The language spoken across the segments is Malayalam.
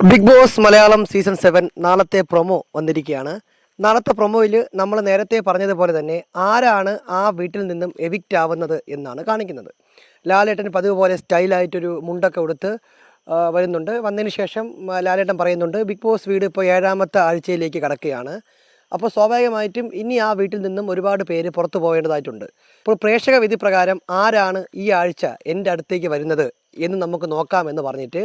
Big Boss Malayalam season seven നാളത്തെ പ്രൊമോ വന്നിരിക്കുകയാണ്. നാളത്തെ പ്രൊമോയിൽ നമ്മൾ നേരത്തെ പറഞ്ഞതുപോലെ തന്നെ ആരാണ് ആ വീട്ടിൽ നിന്നും എവിക്റ്റ് ആവുന്നത് എന്നാണ് കാണിക്കുന്നത്. ലാലേട്ടൻ പതിവ് പോലെ സ്റ്റൈലായിട്ടൊരു മുണ്ടൊക്കെ ഉടുത്ത് വരുന്നുണ്ട്. വന്നതിന് ശേഷം ലാലേട്ടൻ പറയുന്നുണ്ട് ബിഗ് ബോസ് വീട് ഇപ്പോൾ ഏഴാമത്തെ ആഴ്ചയിലേക്ക് കടക്കുകയാണ്. അപ്പോൾ സ്വാഭാവികമായിട്ടും ഇനി ആ വീട്ടിൽ നിന്നും ഒരുപാട് പേര് പുറത്തു പോകേണ്ടതായിട്ടുണ്ട്. അപ്പോൾ പ്രേക്ഷക വിധി പ്രകാരം ആരാണ് ഈ ആഴ്ച എന്റെ അടുത്തേക്ക് വരുന്നത് എന്ന് നമുക്ക് നോക്കാമെന്ന് പറഞ്ഞിട്ട്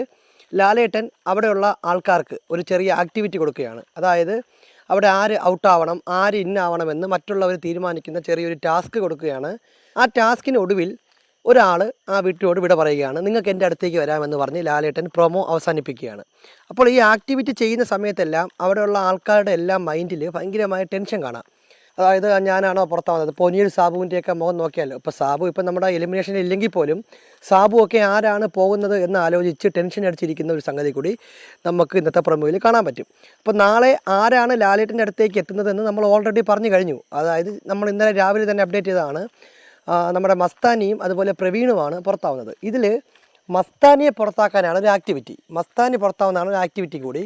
ലാലേട്ടൻ അവിടെയുള്ള ആൾക്കാർക്ക് ഒരു ചെറിയ ആക്ടിവിറ്റി കൊടുക്കുകയാണ്. അതായത് അവിടെ ആര് ഔട്ടാവണം ആര് ഇന്നാവണമെന്ന് മറ്റുള്ളവർ തീരുമാനിക്കുന്ന ചെറിയൊരു ടാസ്ക് കൊടുക്കുകയാണ്. ആ ടാസ്കിന് ഒടുവിൽ ഒരാൾ ആ വീട്ടിലോട് വിട പറയുകയാണ്. നിങ്ങൾക്ക് എന്റെ അടുത്തേക്ക് വരാമെന്ന് പറഞ്ഞ് ലാലേട്ടൻ പ്രൊമോ അവസാനിപ്പിക്കുകയാണ്. അപ്പോൾ ഈ ആക്ടിവിറ്റി ചെയ്യുന്ന സമയത്തെല്ലാം അവിടെയുള്ള ആൾക്കാരുടെ എല്ലാം മൈൻഡിൽ ഭയങ്കരമായ ടെൻഷൻ കാണാം. അതായത് ഞാനാണോ പുറത്താവുന്നത്? പൊനിയിൽ സാബുവിന്റെയൊക്കെ മുഖം നോക്കിയാലോ? ഇപ്പോൾ സാബു ഇപ്പം നമ്മുടെ എലിമിനേഷൻ ഇല്ലെങ്കിൽ പോലും സാബു ഒക്കെ ആരാണ് പോകുന്നത് എന്ന് ആലോചിച്ച് ടെൻഷൻ അടിച്ചിരിക്കുന്ന ഒരു സംഗതി കൂടി നമുക്ക് ഇന്നത്തെ പ്രമുഖയിൽ കാണാൻ പറ്റും. അപ്പോൾ നാളെ ആരാണ് ലാലേട്ടന്റെ അടുത്തേക്ക് എത്തുന്നതെന്ന് നമ്മൾ ഓൾറെഡി പറഞ്ഞു കഴിഞ്ഞു. അതായത് നമ്മൾ ഇന്നലെ രാവിലെ തന്നെ അപ്ഡേറ്റ് ചെയ്തതാണ്. നമ്മുടെ മസ്താനിയും അതുപോലെ പ്രവീണുമാണ് പുറത്താവുന്നത്. ഇതിൽ മസ്താനിയെ പുറത്താക്കാനാണ് ഒരു ആക്ടിവിറ്റി മസ്താനി പുറത്താവുന്നതാണ് ഒരു ആക്ടിവിറ്റി കൂടി.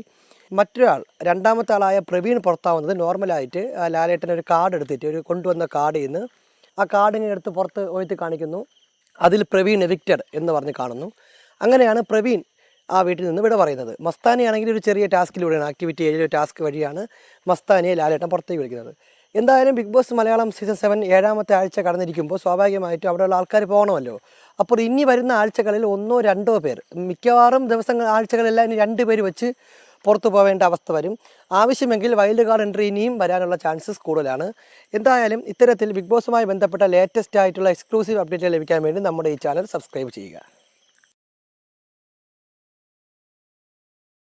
മറ്റൊരാൾ രണ്ടാമത്തെ ആളായ പ്രവീൺ പുറത്താവുന്നത് നോർമലായിട്ട് ലാലേട്ടൻ ഒരു കാർഡ് എടുത്തിട്ട് ഒരു കൊണ്ടുവന്ന കാർഡിൽ നിന്ന് ആ കാർഡിനെ എടുത്ത് പുറത്ത് ഒഴുത്തി കാണിക്കുന്നു. അതിൽ പ്രവീൺ എവിക്റ്റഡ് എന്ന് പറഞ്ഞ് കാണുന്നു. അങ്ങനെയാണ് പ്രവീൺ ആ വീട്ടിൽ നിന്ന് വിട പറയുന്നത്. മസ്താനിയാണെങ്കിൽ ഒരു ചെറിയ ടാസ്കിലൂടെയാണ് ആക്ടിവിറ്റി ഏരിയ ടാസ്ക് വഴിയാണ് മസ്താനിയെ ലാലേട്ടൻ പുറത്തേക്ക് വിളിക്കുന്നത്. എന്തായാലും Big Boss Malayalam season seven ഏഴാമത്തെ ആഴ്ച കടന്നിരിക്കുമ്പോൾ സ്വാഭാവികമായിട്ടും അവിടെയുള്ള ആൾക്കാർ പോകണമല്ലോ. അപ്പോൾ ഇനി വരുന്ന ആഴ്ചകളിൽ ഒന്നോ രണ്ടോ പേർ മിക്കവാറും ദിവസങ്ങൾ ആഴ്ചകളെല്ലാം ഇനി രണ്ട് പേര് വെച്ച് പുറത്തു പോവേണ്ട അവസ്ഥ വരും. ആവശ്യമെങ്കിൽ വൈൽഡ് കാർഡ് എൻട്രി ഇനിയും വരാനുള്ള ചാൻസസ് കൂടുതലാണ്. എന്തായാലും ഇത്തരത്തിൽ ബിഗ് ബോസുമായി ബന്ധപ്പെട്ട ലേറ്റസ്റ്റ് ആയിട്ടുള്ള എക്സ്ക്ലൂസീവ് അപ്ഡേറ്റുകൾ ലഭിക്കാൻ വേണ്ടി നമ്മുടെ ഈ ചാനൽ സബ്സ്ക്രൈബ് ചെയ്യുക.